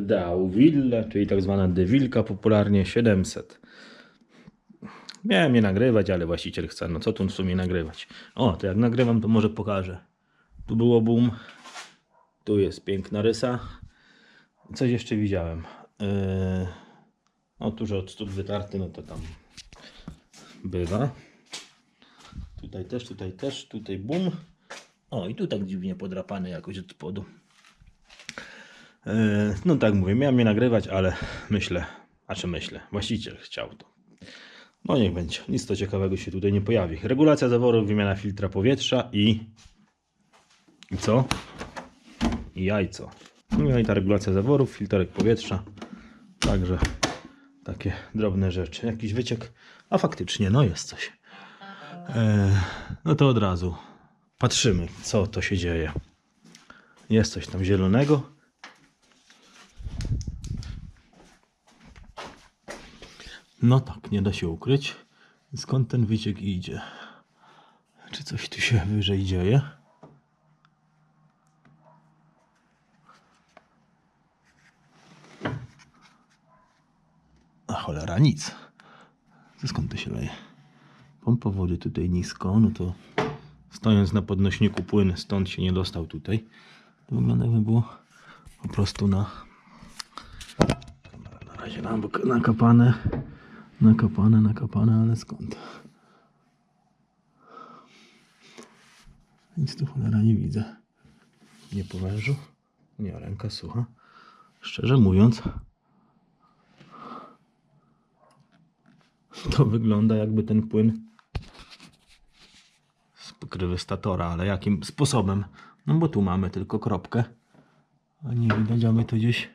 Deauville, czyli tak zwana Dewilka, popularnie 700. Miałem je nagrywać, ale właściciel chce, no co tu w sumie nagrywać. O, to jak nagrywam, to może pokażę. Tu było boom, tu jest piękna rysa. Coś jeszcze widziałem. Yy, no tu, że od stóp wytarty, no to tam bywa. Tutaj też, tutaj też, tutaj bum. O, i tu tak dziwnie podrapany jakoś od spodu. E, No tak mówię, miałem nie nagrywać, ale myślę, a czy myślę, właściciel chciał to. No niech będzie, nic to ciekawego się tutaj nie pojawi. Regulacja zaworów, wymiana filtra powietrza i... I co? I jajco. No i ta regulacja zaworów, filtrek powietrza. Także takie drobne rzeczy. Jakiś wyciek, a faktycznie, no jest coś. E, no to od razu patrzymy, co to się dzieje. Jest coś tam zielonego. No tak, nie da się ukryć. Skąd ten wyciek idzie? Czy coś tu się wyżej dzieje? A cholera, nic. Skąd to się leje? Pompa wody tutaj nisko, no to stojąc na podnośniku płyn stąd się nie dostał tutaj. To wygląda jakby było po prostu na na razie na bok nakapane, nakapane, nakapane, ale skąd? Nic tu cholera nie widzę. Nie po wężu? Nie, ręka sucha. Szczerze mówiąc, to wygląda jakby ten płyn z pokrywy statora, ale jakim sposobem? No bo tu mamy tylko kropkę. A nie widać, to gdzieś...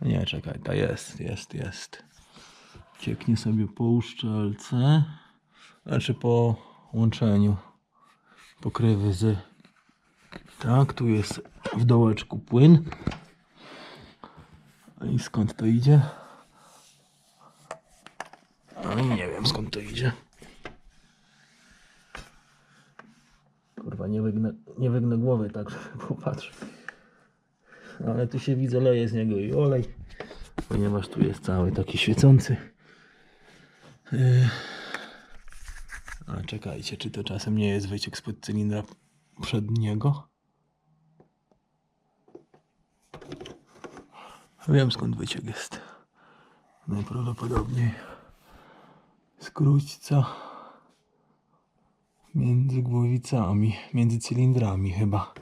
Nie, czekaj, ta jest, jest, jest. Cieknie sobie po uszczelce. Znaczy po łączeniu pokrywy z... Tak, tu jest w dołeczku płyn. A I skąd to idzie? No i nie wiem skąd to idzie. Kurwa, nie wygnę, nie wygnę głowy tak, popatrz. Ale tu się widzę, leje z niego i olej, ponieważ tu jest cały taki świecący. Yy. A czekajcie, czy to czasem nie jest wyciek spod cylindra przedniego? Wiem skąd wyciek jest. Najprawdopodobniej skróćca między głowicami, między cylindrami chyba.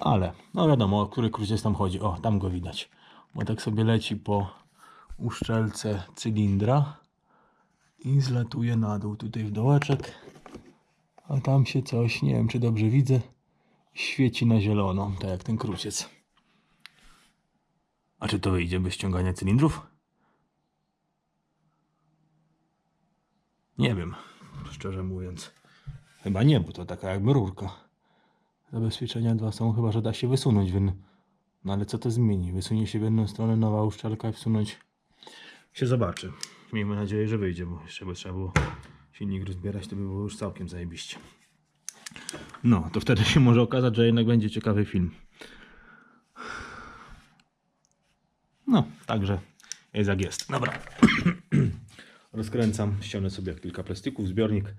Ale, no wiadomo, o który króciec tam chodzi. O, tam go widać. Bo tak sobie leci po uszczelce cylindra i zlatuje na dół tutaj w dołeczek. A tam się coś, nie wiem czy dobrze widzę, świeci na zielono, tak jak ten króciec. A czy to wyjdzie bez ściągania cylindrów? Nie wiem, szczerze mówiąc. Chyba nie, bo to taka jakby rurka. Zabezpieczenia dwa są, chyba że da się wysunąć. w jedną- No ale co to zmieni? Wysunie się w jedną stronę nowa uszczelka i wsunąć się zobaczy. Miejmy nadzieję, że wyjdzie, bo jeszcze by trzeba było silnik rozbierać, to by było już całkiem zajebiście. No, to wtedy się może okazać, że jednak będzie ciekawy film. No, także jest jak jest. Dobra. Rozkręcam, ściągnę sobie kilka plastików, zbiornik,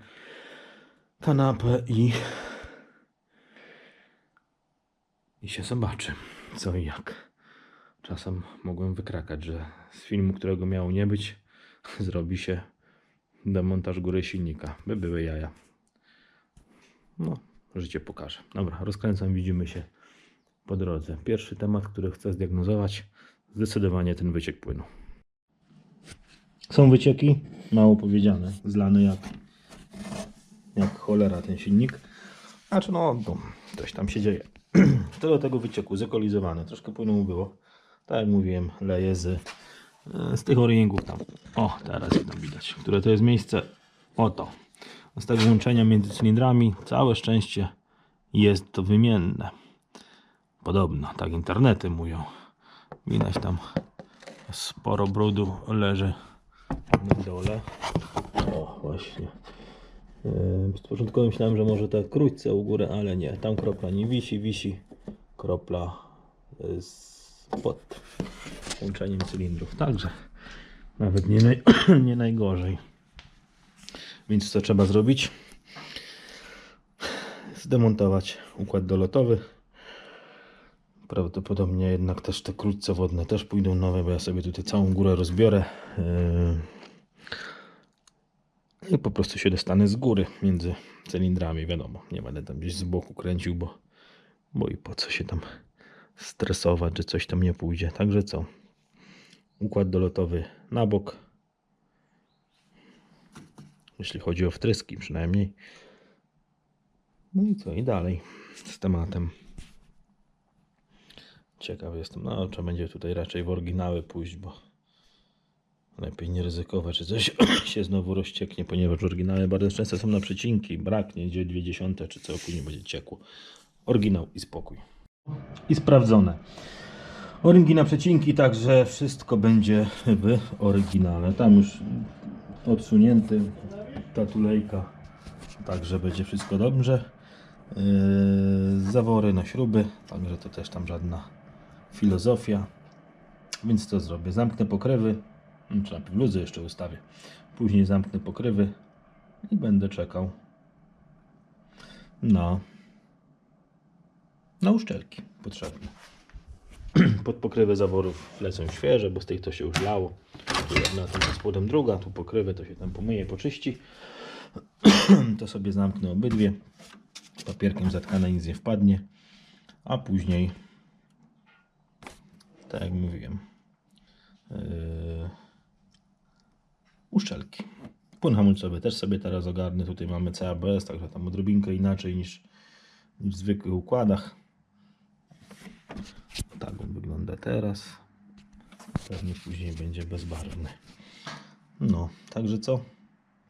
kanapę i i się zobaczy, co i jak. Czasem mogłem wykrakać, że z filmu, którego miało nie być, zrobi się demontaż góry silnika. By były jaja. No, życie pokaże. Dobra, rozkręcam, widzimy się po drodze. Pierwszy temat, który chcę zdiagnozować, zdecydowanie ten wyciek płynu. Są wycieki, mało powiedziane, zlany jak, jak cholera ten silnik. Znaczy no, no coś tam się dzieje. To do tego wycieku, zekolizowane, troszkę płynu było. Tak jak mówiłem, leje z, e, z tych o-ringów tam. O, teraz je tam widać. Które to jest miejsce? Oto. Z tego łączenia między cylindrami, całe szczęście jest to wymienne. Podobno, tak internety mówią. Widać tam sporo brudu leży na dole. O, właśnie. Yy, Z początku myślałem, że może te krótce u góry, ale nie. Tam kropla nie wisi, wisi kropla yy, z pod łączeniem cylindrów. Także nawet nie, naj, nie najgorzej. Więc co trzeba zrobić? Zdemontować układ dolotowy. Prawdopodobnie jednak też te krótce wodne też pójdą nowe, bo ja sobie tutaj całą górę rozbiorę. Yy, I po prostu się dostanę z góry między cylindrami. Wiadomo, nie będę tam gdzieś z boku kręcił, bo, bo i po co się tam stresować, że coś tam nie pójdzie. Także co? Układ dolotowy na bok. Jeśli chodzi o wtryski przynajmniej. No i co? I dalej z tematem. Ciekaw jestem. No, trzeba będzie tutaj raczej w oryginały pójść, bo lepiej nie ryzykować, że coś się znowu rozcieknie, ponieważ oryginały bardzo często są na przecinki. Braknie gdzie dwie dziesiąte, czy co później będzie ciekło. Oryginał i spokój. I sprawdzone. Oryngi na przecinki, także wszystko będzie w oryginale. Tam już odsunięty ta tulejka, także będzie wszystko dobrze. Yy, zawory na śruby, także to też tam żadna filozofia. Więc co zrobię? Zamknę pokrywy, czy najpierw luzy jeszcze ustawię. Później zamknę pokrywy i będę czekał na, na uszczelki potrzebne. Pod pokrywę zaworów lecą świeże, bo z tych to się już lało. Tu jedna, tam pod spodem druga, tu pokrywę to się tam pomyje, poczyści. to sobie zamknę obydwie. Papierkiem zatkane nic nie wpadnie. A później, tak jak mówiłem, yy, uszczelki. Płyn hamulcowy też sobie teraz ogarnę. Tutaj mamy CABS, także tam odrobinkę inaczej niż w zwykłych układach. Tak on wygląda teraz. Pewnie później będzie bezbarwny. No, także co?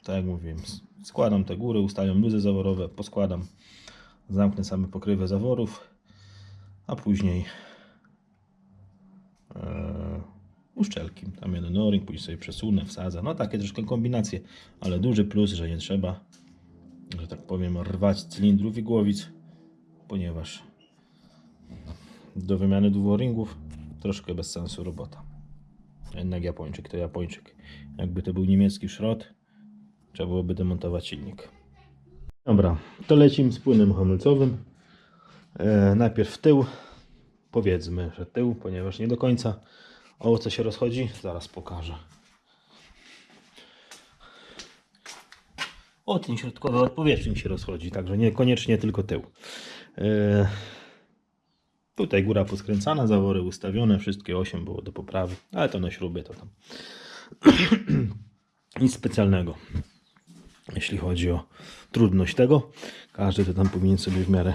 Tak jak mówiłem, składam te góry, ustawiam luzy zaworowe, poskładam, zamknę same pokrywę zaworów, a później e, uszczelki. Tam jeden o-ring, później sobie przesunę, wsadzę. No takie troszkę kombinacje, ale duży plus, że nie trzeba, że tak powiem, rwać cylindrów i głowic, ponieważ do wymiany dwóch o-ringów troszkę bez sensu robota. Jednak Japończyk to Japończyk. Jakby to był niemiecki szrot, trzeba byłoby demontować silnik. Dobra, to lecimy z płynem hamulcowym. E, najpierw tył. Powiedzmy, że tył, ponieważ nie do końca o co się rozchodzi, zaraz pokażę. O ten środkowy odpowietrznik się rozchodzi, także niekoniecznie tylko tył. E, tutaj góra poskręcana, zawory ustawione, wszystkie 8 było do poprawy, ale to na śrubie to tam. Nic specjalnego, jeśli chodzi o trudność tego. Każdy to tam powinien sobie w miarę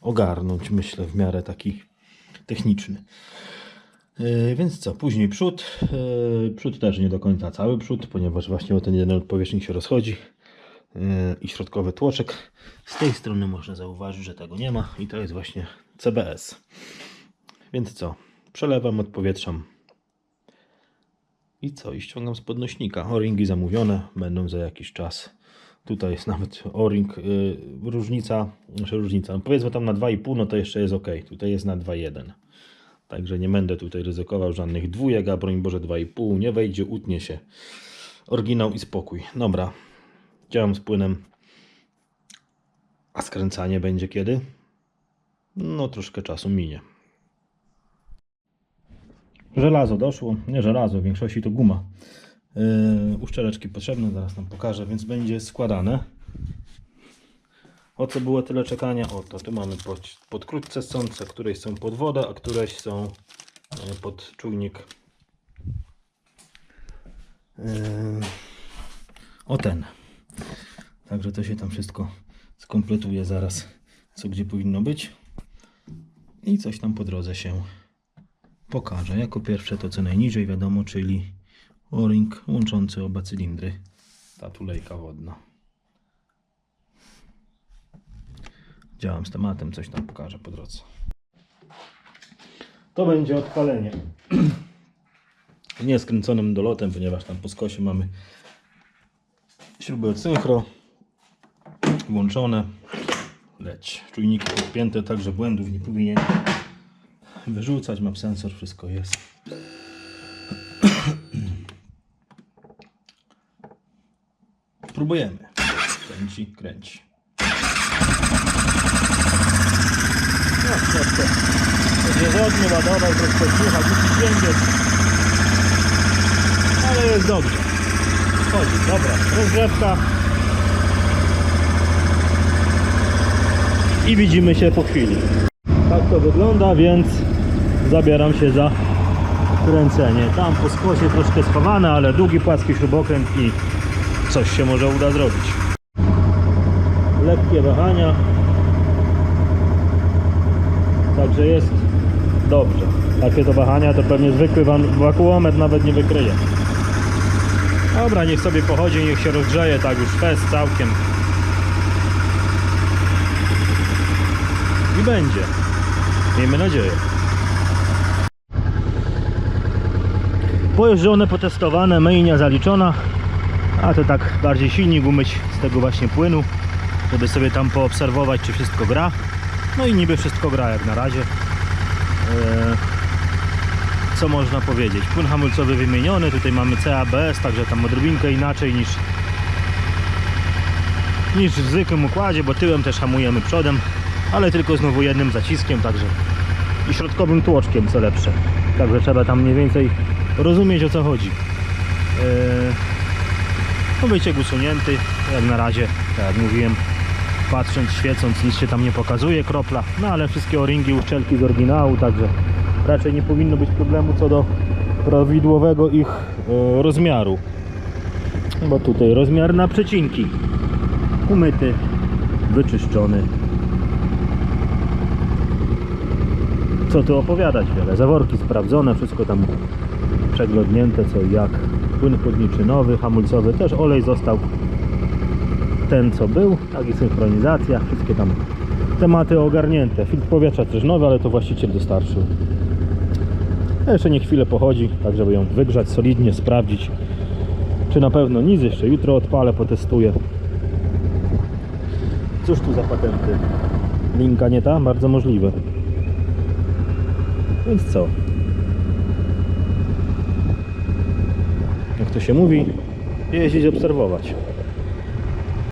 ogarnąć, myślę, w miarę taki techniczny. Yy, więc co, później przód. Yy, przód też nie do końca cały przód, ponieważ właśnie o ten jeden odpowietrznik się rozchodzi. Yy, I środkowy tłoczek. Z tej strony można zauważyć, że tego nie ma i to jest właśnie CBS. Więc co, przelewam, odpowietrzam. I co, i ściągam z podnośnika. O-ringi zamówione, będą za jakiś czas. Tutaj jest nawet o-ring, yy, różnica, znaczy różnica, no powiedzmy tam na 2,5, no to jeszcze jest ok. Tutaj jest na 2,1. Także nie będę tutaj ryzykował żadnych dwójek, a broń Boże 2,5 nie wejdzie, utnie się. Oryginał i spokój. Dobra, działam z płynem. A skręcanie będzie kiedy? No troszkę czasu minie. Żelazo doszło, nie żelazo, w większości to guma. Yy, uszczeleczki potrzebne, zaraz nam pokażę, więc będzie składane. O co było tyle czekania? Oto, tu mamy pod, podkrótce sące, któreś są pod wodę, a któreś są e, pod czujnik. Yy, o ten. Także to się tam wszystko skompletuje zaraz, co gdzie powinno być. I coś tam po drodze się pokaże. Jako pierwsze to co najniżej wiadomo, czyli o-ring łączący oba cylindry. Ta tulejka wodna. Działam z tematem, coś tam pokażę po drodze. To będzie odpalenie. Nie skręconym dolotem, ponieważ tam po skosie mamy śruby od synchro włączone. Leć. Czujniki podpięte, także błędów nie powinien wyrzucać, map sensor, wszystko jest. Próbujemy. Kręci, kręci. No, troszkę. Niezgodny ładował, troszkę cicha, głupi dźwięk. Ale jest dobrze. Chodzi, dobra. Rozgrzewka. I widzimy się po chwili. Tak to wygląda, więc zabieram się za kręcenie. Tam po skosie troszkę schowane, ale długi, płaski śrubokręt i coś się może uda zrobić. Lekkie wahania. Także jest dobrze. Takie to wahania to pewnie zwykły wakuometr nawet nie wykryje. Dobra, niech sobie pochodzi, niech się rozgrzeje, tak już fest całkiem. I będzie. Miejmy nadzieję. Pojeżdżone, potestowane, myjnia zaliczona. A to tak bardziej silnik umyć z tego właśnie płynu, żeby sobie tam poobserwować, czy wszystko gra. No i niby wszystko gra jak na razie. Eee, co można powiedzieć? Płyn hamulcowy wymieniony, tutaj mamy CABS, także tam odrobinkę inaczej niż niż w zwykłym układzie, bo tyłem też hamujemy przodem, ale tylko znowu jednym zaciskiem, także i środkowym tłoczkiem, co lepsze. Także trzeba tam mniej więcej rozumieć o co chodzi. Eee, no wyciek usunięty, jak na razie, tak jak mówiłem, patrząc, świecąc, nic się tam nie pokazuje, kropla, no ale wszystkie o-ringi, uszczelki z oryginału, także raczej nie powinno być problemu co do prawidłowego ich e, rozmiaru. Bo tutaj rozmiar na przecinki, umyty, wyczyszczony. Co tu opowiadać wiele, zaworki sprawdzone, wszystko tam przeglądnięte co i jak. Płyn chłodniczy nowy, hamulcowy też olej został ten co był, jak i synchronizacja, wszystkie tam tematy ogarnięte. Filtr powietrza też nowy, ale to właściciel dostarczył. A jeszcze nie chwilę pochodzi, tak żeby ją wygrzać solidnie, sprawdzić czy na pewno nic. Jeszcze jutro odpalę, potestuję. Cóż tu za patenty? Linka nie ta? Bardzo możliwe. Więc co? Jak to się mówi, jeździć, obserwować.